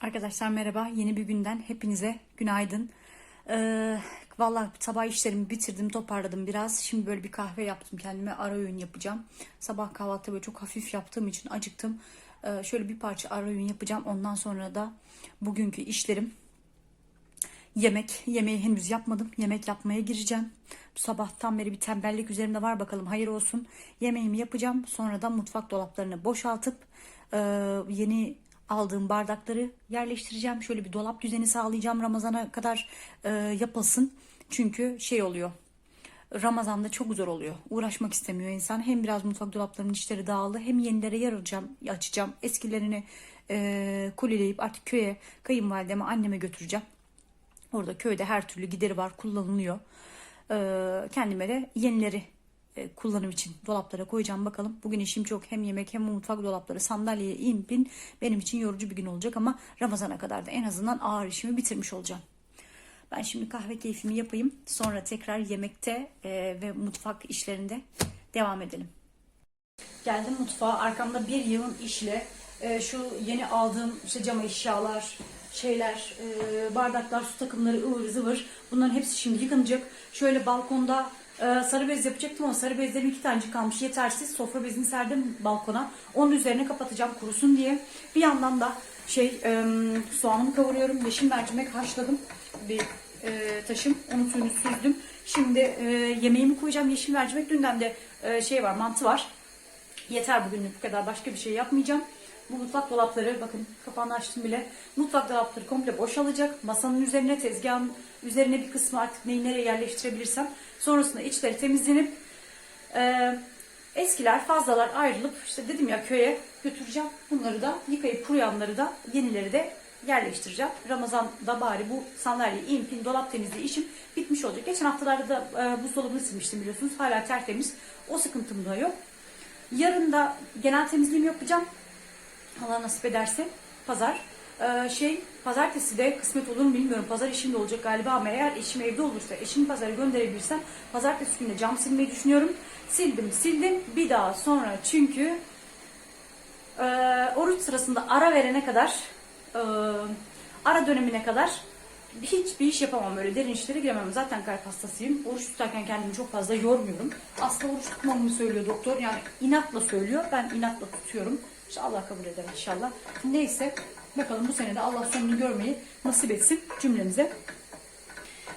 Arkadaşlar merhaba. Yeni bir günden hepinize günaydın. Ee, Valla sabah işlerimi bitirdim, toparladım biraz. Şimdi böyle bir kahve yaptım kendime. Ara öğün yapacağım. Sabah kahvaltı böyle çok hafif yaptığım için acıktım. Ee, şöyle bir parça ara öğün yapacağım. Ondan sonra da bugünkü işlerim Yemek, yemeği henüz yapmadım. Yemek yapmaya gireceğim. Sabahtan beri bir tembellik üzerimde var bakalım hayır olsun. Yemeğimi yapacağım. Sonra da mutfak dolaplarını boşaltıp e, yeni aldığım bardakları yerleştireceğim. Şöyle bir dolap düzeni sağlayacağım Ramazan'a kadar e, yapılsın. Çünkü şey oluyor. Ramazan'da çok zor oluyor. Uğraşmak istemiyor insan. Hem biraz mutfak dolaplarının içleri dağıldı hem yenilere yer alacağım, açacağım. Eskilerini e, kuleleyip artık köye kayınvalideme anneme götüreceğim. Orada köyde her türlü gideri var, kullanılıyor. Ee, kendime de yenileri e, kullanım için dolaplara koyacağım bakalım. Bugün işim çok hem yemek hem mutfak dolapları sandalyeye in benim için yorucu bir gün olacak ama Ramazan'a kadar da en azından ağır işimi bitirmiş olacağım. Ben şimdi kahve keyfimi yapayım. Sonra tekrar yemekte e, ve mutfak işlerinde devam edelim. Geldim mutfağa. Arkamda bir yığın işle e, şu yeni aldığım işte cam eşyalar, şeyler, e, bardaklar, su takımları, ıvır zıvır bunların hepsi şimdi yıkanacak. Şöyle balkonda e, sarı bez yapacaktım ama sarı bezlerim iki tanecik kalmış yetersiz. Sofra bezini serdim balkona. Onun üzerine kapatacağım kurusun diye. Bir yandan da şey e, soğanımı kavuruyorum. Yeşil mercimek haşladım. Bir e, taşım. Onun suyunu süzdüm. Şimdi e, yemeğimi koyacağım. Yeşil mercimek. Dünden de e, şey var mantı var. Yeter bugünlük bu kadar. Başka bir şey yapmayacağım. Bu mutfak dolapları bakın kapağını açtım bile. Mutfak dolapları komple boşalacak. Masanın üzerine tezgahın üzerine bir kısmı artık neyi nereye yerleştirebilirsem. Sonrasında içleri temizlenip e, eskiler fazlalar ayrılıp işte dedim ya köye götüreceğim. Bunları da yıkayıp kuruyanları da yenileri de yerleştireceğim. Ramazan'da bari bu sandalye, impin, dolap temizliği işim bitmiş olacak. Geçen haftalarda da e, buzdolabını silmiştim biliyorsunuz. Hala tertemiz. O sıkıntım da yok. Yarın da genel temizliğimi yapacağım. Allah nasip ederse pazar. Ee, şey pazartesi de kısmet olur mu bilmiyorum. Pazar işim de olacak galiba ama eğer eşim evde olursa eşimi pazara gönderebilirsem pazartesi günü cam silmeyi düşünüyorum. Sildim sildim bir daha sonra çünkü e, oruç sırasında ara verene kadar e, ara dönemine kadar hiçbir iş yapamam öyle derin işlere giremem. Zaten kalp hastasıyım. Oruç tutarken kendimi çok fazla yormuyorum. Aslında oruç tutmamamı söylüyor doktor. Yani inatla söylüyor. Ben inatla tutuyorum. İşte Allah kabul eder inşallah. Neyse bakalım bu sene de Allah sonunu görmeyi nasip etsin cümlemize.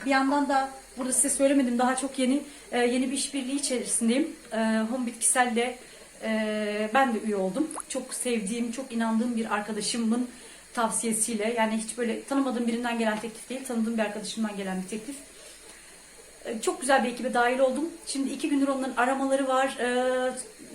Bir yandan da burada size söylemedim daha çok yeni e, yeni bir işbirliği içerisindeyim. E, Home Bitkisel e, ben de üye oldum. Çok sevdiğim, çok inandığım bir arkadaşımın tavsiyesiyle yani hiç böyle tanımadığım birinden gelen teklif değil, tanıdığım bir arkadaşımdan gelen bir teklif. E, çok güzel bir ekibe dahil oldum. Şimdi iki gündür onların aramaları var. Ee,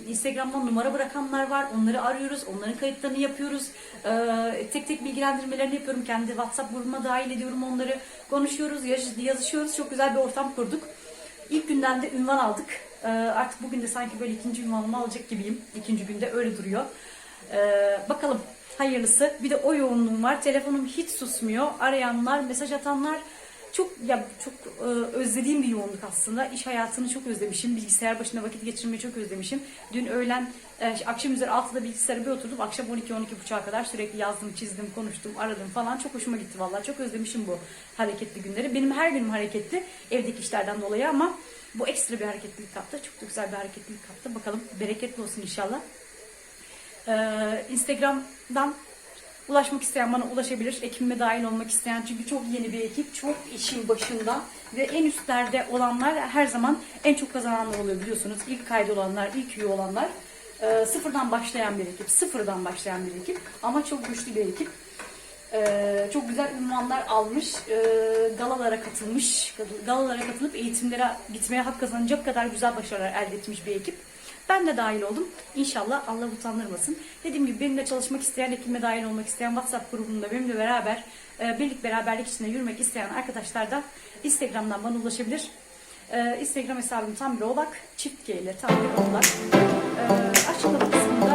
Instagram'dan numara bırakanlar var. Onları arıyoruz. Onların kayıtlarını yapıyoruz. Ee, tek tek bilgilendirmelerini yapıyorum. Kendi WhatsApp grubuma dahil ediyorum onları. Konuşuyoruz, yaz- yazışıyoruz. Çok güzel bir ortam kurduk. İlk günden de ünvan aldık. Ee, artık bugün de sanki böyle ikinci ünvanımı alacak gibiyim. İkinci günde öyle duruyor. Ee, bakalım hayırlısı. Bir de o yoğunluğum var. Telefonum hiç susmuyor. Arayanlar, mesaj atanlar çok ya çok e, özlediğim bir yoğunluk aslında. İş hayatını çok özlemişim. Bilgisayar başında vakit geçirmeyi çok özlemişim. Dün öğlen e, akşam üzeri 6'da bilgisayara bir oturdum. Akşam 12-12.30'a kadar sürekli yazdım, çizdim, konuştum, aradım falan. Çok hoşuma gitti vallahi. Çok özlemişim bu hareketli günleri. Benim her günüm hareketli evdeki işlerden dolayı ama bu ekstra bir hareketlilik kattı. Çok da güzel bir hareketlilik kattı. Bakalım bereketli olsun inşallah. Ee, Instagram'dan ulaşmak isteyen bana ulaşabilir. Ekibime dahil olmak isteyen çünkü çok yeni bir ekip. Çok işin başında ve en üstlerde olanlar her zaman en çok kazananlar oluyor biliyorsunuz. İlk kaydolanlar, ilk üye olanlar. Ee, sıfırdan başlayan bir ekip. Sıfırdan başlayan bir ekip. Ama çok güçlü bir ekip. Ee, çok güzel ünvanlar almış, e, galalara katılmış, galalara katılıp eğitimlere gitmeye hak kazanacak kadar güzel başarılar elde etmiş bir ekip. Ben de dahil oldum. İnşallah Allah utandırmasın. Dediğim gibi benimle çalışmak isteyen, ekibime dahil olmak isteyen WhatsApp grubunda benimle beraber e, birlik beraberlik içinde yürümek isteyen arkadaşlar da Instagram'dan bana ulaşabilir. E, Instagram hesabım tam bir oğlak, çift G ile tam bir oğlak. E, açıklama kısmında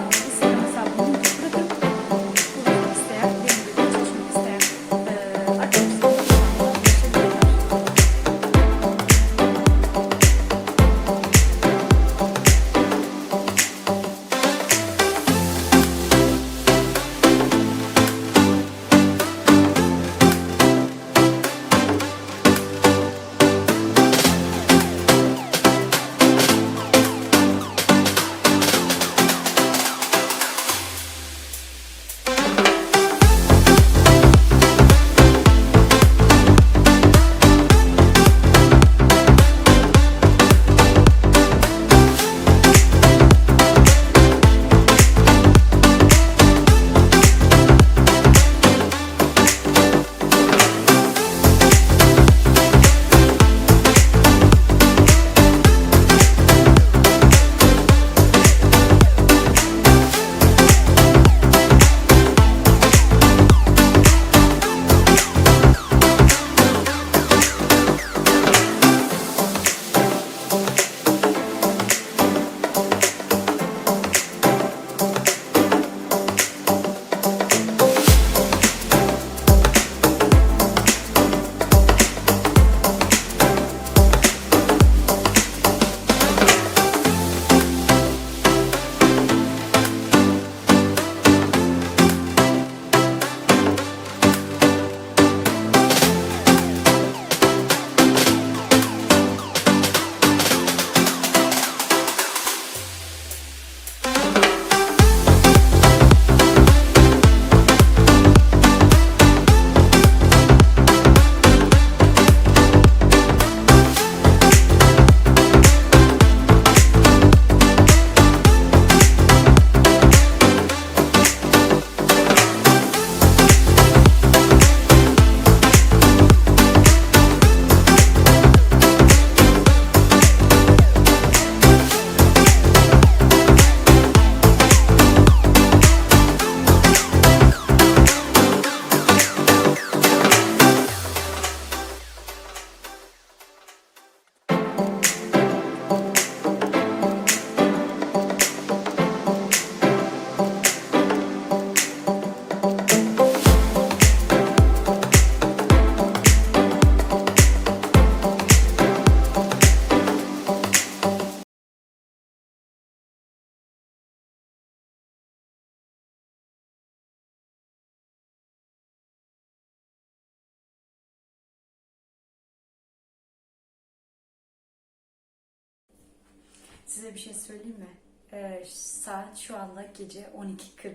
Size bir şey söyleyeyim mi? Ee, saat şu anda gece 12.40.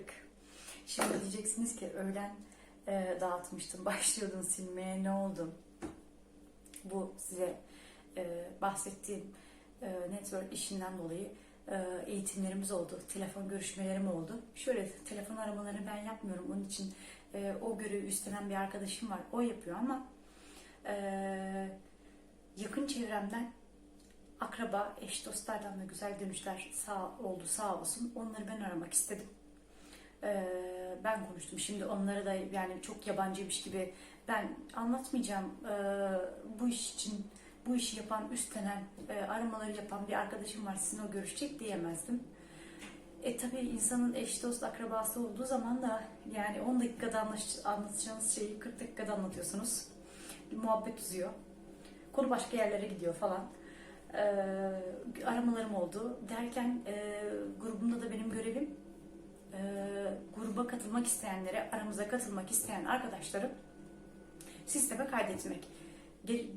Şimdi diyeceksiniz ki öğlen e, dağıtmıştım, başlıyordun silmeye ne oldu? Bu size e, bahsettiğim e, network işinden dolayı e, eğitimlerimiz oldu, telefon görüşmelerim oldu. Şöyle telefon aramalarını ben yapmıyorum, onun için e, o görevi üstlenen bir arkadaşım var, o yapıyor ama e, yakın çevremden akraba, eş dostlardan da güzel dönüşler sağ oldu sağ olsun. Onları ben aramak istedim. Ee, ben konuştum. Şimdi onlara da yani çok yabancıymış gibi ben anlatmayacağım. Ee, bu iş için bu işi yapan, üstlenen, e, aramaları yapan bir arkadaşım var. Sizin o görüşecek diyemezdim. E tabii insanın eş dost akrabası olduğu zaman da yani 10 dakikada anlatacağınız şeyi 40 dakikada anlatıyorsunuz. Muhabbet uzuyor. Konu başka yerlere gidiyor falan. Ee, aramalarım oldu. Derken e, grubumda da benim görevim e, gruba katılmak isteyenlere, aramıza katılmak isteyen arkadaşlarım sisteme kaydetmek.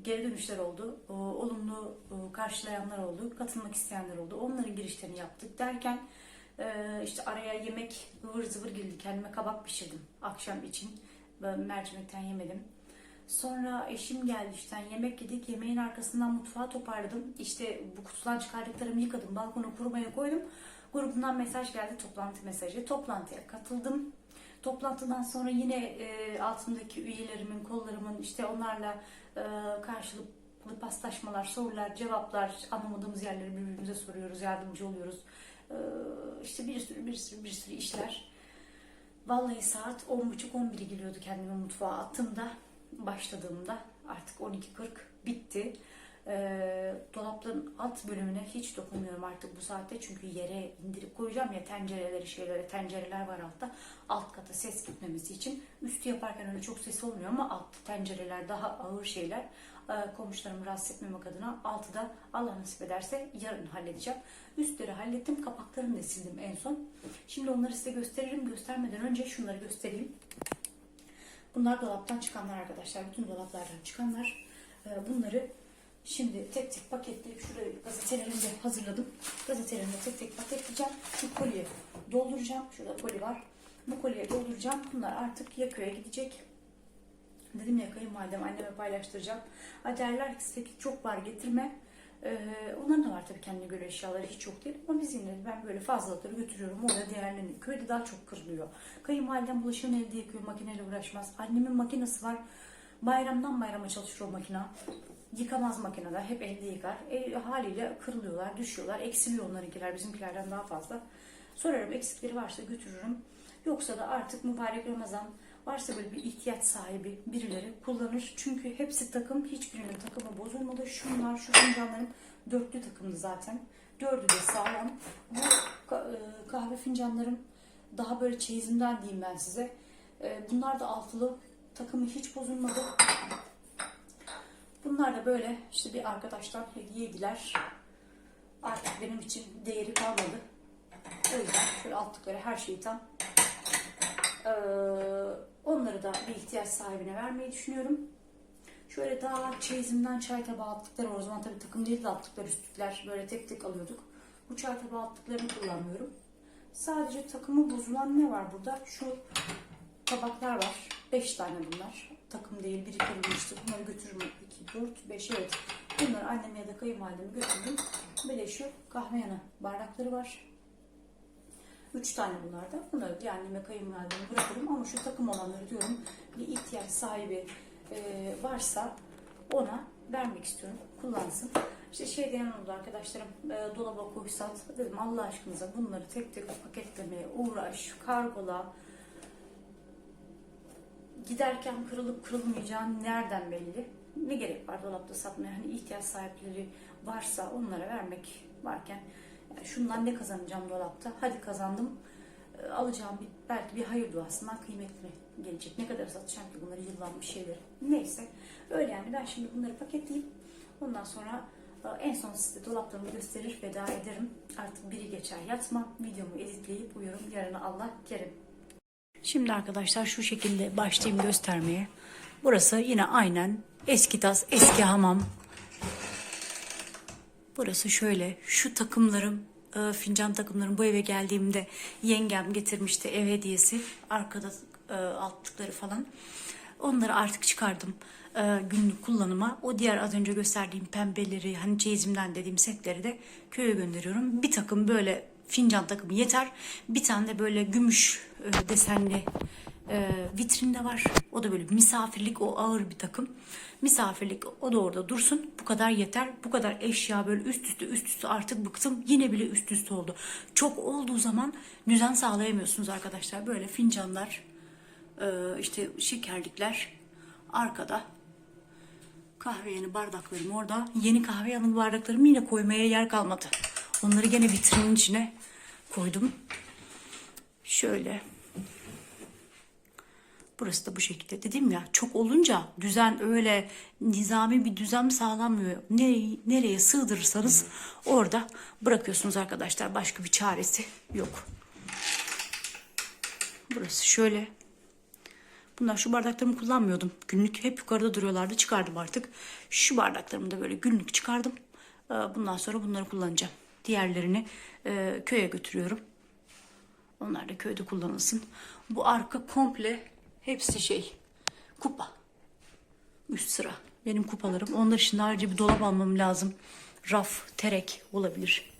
Geri, dönüşler oldu. Olumlu karşılayanlar oldu. Katılmak isteyenler oldu. Onların girişlerini yaptık. Derken e, işte araya yemek ıvır zıvır girdi. Kendime kabak pişirdim akşam için. Mercimekten yemedim. Sonra eşim geldi işten yemek yedik. Yemeğin arkasından mutfağı toparladım. İşte bu kutudan çıkardıklarımı yıkadım. Balkona kurumaya koydum. Grubundan mesaj geldi. Toplantı mesajı. Toplantıya katıldım. Toplantıdan sonra yine e, altımdaki üyelerimin, kollarımın işte onlarla e, karşılıklı paslaşmalar, sorular, cevaplar, anlamadığımız yerleri birbirimize soruyoruz, yardımcı oluyoruz. E, işte bir sürü bir sürü bir sürü işler. Vallahi saat 10.30-11'e geliyordu kendimi mutfağa attığımda başladığımda artık 12.40 bitti. Ee, dolapların alt bölümüne hiç dokunmuyorum artık bu saatte. Çünkü yere indirip koyacağım ya tencereleri şeylere tencereler var altta. Alt kata ses gitmemesi için. Üstü yaparken öyle çok ses olmuyor ama alt tencereler daha ağır şeyler. Ee, komşularımı rahatsız etmemek adına altı da Allah nasip ederse yarın halledeceğim. Üstleri hallettim kapaklarını da sildim en son. Şimdi onları size gösteririm. Göstermeden önce şunları göstereyim Bunlar dolaptan çıkanlar arkadaşlar. Bütün dolaplardan çıkanlar. Ee, Bunları şimdi tek tek paketleyip şuraya gazetelerimde hazırladım. Gazetelerimde tek tek paketleyeceğim. Şu kolye dolduracağım. Şurada koli var. Bu kolye dolduracağım. Bunlar artık yakaya gidecek. Dedim ya kayınvalidem anneme paylaştıracağım. Ha derler ki "Peki çok var getirme. Ee, onların da var tabii kendine göre eşyaları hiç çok değil. Ama biz yine de ben böyle fazlaları götürüyorum. Orada değerleniyor. Köyde daha çok kırılıyor. Kayınvalidem bulaşığını elde yıkıyor. Makineyle uğraşmaz. Annemin makinesi var. Bayramdan bayrama çalışır o makina. Yıkamaz makinede. Hep elde yıkar. E, haliyle kırılıyorlar, düşüyorlar. Eksiliyor onlarınkiler bizimkilerden daha fazla. Sorarım eksikleri varsa götürürüm. Yoksa da artık mübarek Ramazan varsa böyle bir ihtiyaç sahibi birileri kullanır. Çünkü hepsi takım, hiçbirinin takımı bozulmadı. Şunlar, şu fincanlarım dörtlü takımdı zaten. Dördü de sağlam. Bu e, kahve fincanlarım daha böyle çeyizimden diyeyim ben size. E, Bunlar da altılı. Takımı hiç bozulmadı. Bunlar da böyle işte bir arkadaştan hediyeydiler. Artık benim için değeri kalmadı. O yüzden şöyle altlıkları her şeyi tam ee, onları da bir ihtiyaç sahibine vermeyi düşünüyorum. Şöyle daha çeyizimden çay tabağı altlıkları var. O zaman tabii takım değil de altlıklar üstlükler böyle tek tek alıyorduk. Bu çay tabağı altlıklarını kullanmıyorum. Sadece takımı bozulan ne var burada? Şu tabaklar var. 5 tane bunlar. Takım değil, biri kırılmıştı. Bunları götürürüm. 2, 4, 5 evet. Bunları anneme ya da kayınvalideme götürdüm. De şu kahve yanı bardakları var. Üç tane bunlar da. Bunları bir anneme kayınvalideme bırakırım ama şu takım olanları diyorum bir ihtiyaç sahibi e, varsa ona vermek istiyorum. Kullansın. İşte şey diyen oldu arkadaşlarım e, dolaba koysat dedim Allah aşkınıza bunları tek tek paketlemeye uğraş, kargola giderken kırılıp kırılmayacağın nereden belli? Ne gerek var dolapta satmaya? Hani ihtiyaç sahipleri varsa onlara vermek varken yani şundan ne kazanacağım dolapta? Hadi kazandım. E, Alacağım bir, belki bir hayır duasından kıymetli gelecek. Ne kadar satacağım ki bunları yıllanmış şeyleri. Neyse. Öyle yani ben şimdi bunları paketleyeyim. Ondan sonra e, en son size dolaplarımı gösterir veda ederim. Artık biri geçer yatma. Videomu editleyip uyurum. Yarına Allah kerim. Şimdi arkadaşlar şu şekilde başlayayım göstermeye. Burası yine aynen eski tas, eski hamam. Burası şöyle. Şu takımlarım, e, fincan takımlarım bu eve geldiğimde yengem getirmişti ev hediyesi. Arkada e, altlıkları falan. Onları artık çıkardım e, günlük kullanıma. O diğer az önce gösterdiğim pembeleri, hani çeyizimden dediğim setleri de köye gönderiyorum. Bir takım böyle fincan takımı yeter. Bir tane de böyle gümüş e, desenli e, vitrinde var. O da böyle misafirlik o ağır bir takım. Misafirlik o da orada dursun. Bu kadar yeter. Bu kadar eşya böyle üst üste üst üste artık bıktım. Yine bile üst üste oldu. Çok olduğu zaman düzen sağlayamıyorsunuz arkadaşlar. Böyle fincanlar, e, işte şekerlikler arkada. Kahve yanı bardaklarım orada. Yeni kahve yanı bardaklarımı yine koymaya yer kalmadı. Onları gene vitrinin içine koydum. Şöyle. Burası da bu şekilde. Dedim ya çok olunca düzen öyle nizami bir düzen sağlanmıyor. Nereyi, nereye sığdırırsanız orada bırakıyorsunuz arkadaşlar. Başka bir çaresi yok. Burası şöyle. Bunlar şu bardaklarımı kullanmıyordum. Günlük hep yukarıda duruyorlardı. Çıkardım artık. Şu bardaklarımı da böyle günlük çıkardım. Ee, Bundan sonra bunları kullanacağım. Diğerlerini e, köye götürüyorum. Onlar da köyde kullanılsın. Bu arka komple hepsi şey kupa. Üst sıra. Benim kupalarım. Onlar için ayrıca bir dolap almam lazım. Raf, terek olabilir.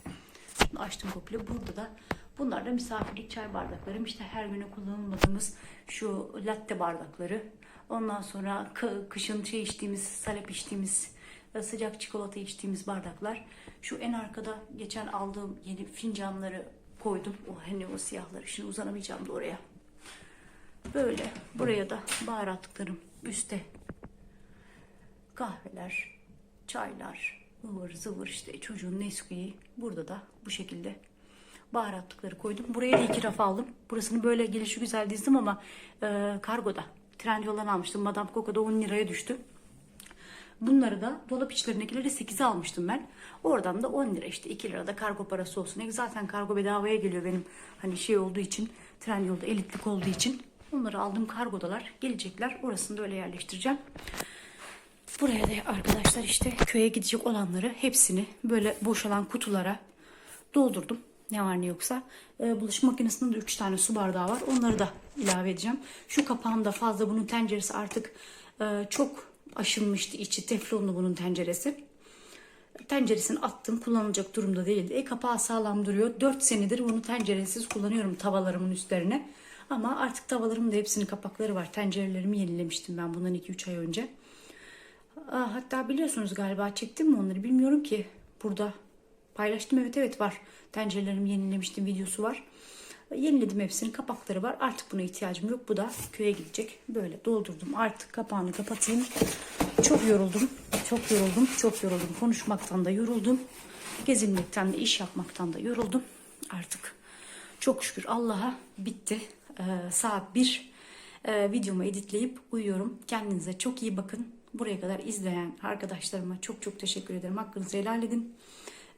Bunu açtım komple. Burada da bunlar da misafirlik çay bardaklarım. İşte her güne kullanılmadığımız şu latte bardakları. Ondan sonra kı- kışın şey içtiğimiz, salep içtiğimiz, e, sıcak çikolata içtiğimiz bardaklar. Şu en arkada geçen aldığım yeni fincanları koydum. O hani o siyahları. Şimdi uzanamayacağım da oraya. Böyle. Buraya da baharatlıklarım üstte. Kahveler, çaylar, ıvır zıvır işte çocuğun Nesquik'i burada da bu şekilde baharatlıkları koydum. Buraya da iki raf aldım. Burasını böyle gelişi güzel dizdim ama e, kargoda. Trendyol'dan almıştım. Madame Coco'da 10 liraya düştü. Bunları da dolap içlerindekileri 8'e almıştım ben. Oradan da 10 lira işte 2 lira da kargo parası olsun. E zaten kargo bedavaya geliyor benim hani şey olduğu için. Trendyol'da elitlik olduğu için. Onları aldım kargodalar. Gelecekler. Orasını da öyle yerleştireceğim. Buraya da arkadaşlar işte köye gidecek olanları hepsini böyle boşalan kutulara doldurdum. Ne var ne yoksa. Bulaşık makinesinde de 3 tane su bardağı var. Onları da ilave edeceğim. Şu kapağında fazla bunun tenceresi artık e, çok aşınmıştı içi. Teflonlu bunun tenceresi. Tenceresini attım. Kullanılacak durumda değildi. E kapağı sağlam duruyor. 4 senedir bunu tenceresiz kullanıyorum tavalarımın üstlerine. Ama artık tavalarımın da hepsinin kapakları var. Tencerelerimi yenilemiştim ben bundan 2-3 ay önce. Aa, hatta biliyorsunuz galiba çektim mi onları bilmiyorum ki. Burada paylaştım evet evet var. Tencerelerimi yenilemiştim videosu var. Yeniledim hepsinin kapakları var. Artık buna ihtiyacım yok. Bu da köye gidecek. Böyle doldurdum. Artık kapağını kapatayım. Çok yoruldum. Çok yoruldum. Çok yoruldum. Konuşmaktan da yoruldum. Gezinmekten de iş yapmaktan da yoruldum. Artık çok şükür Allah'a bitti. Ee, saat 1 ee, videomu editleyip uyuyorum. Kendinize çok iyi bakın. Buraya kadar izleyen arkadaşlarıma çok çok teşekkür ederim. Hakkınızı helal edin.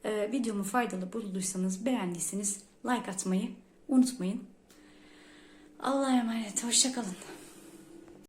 Ee, videomu faydalı bulduysanız, beğendiyseniz like atmayı unutmayın. Allah'a emanet. Hoşçakalın.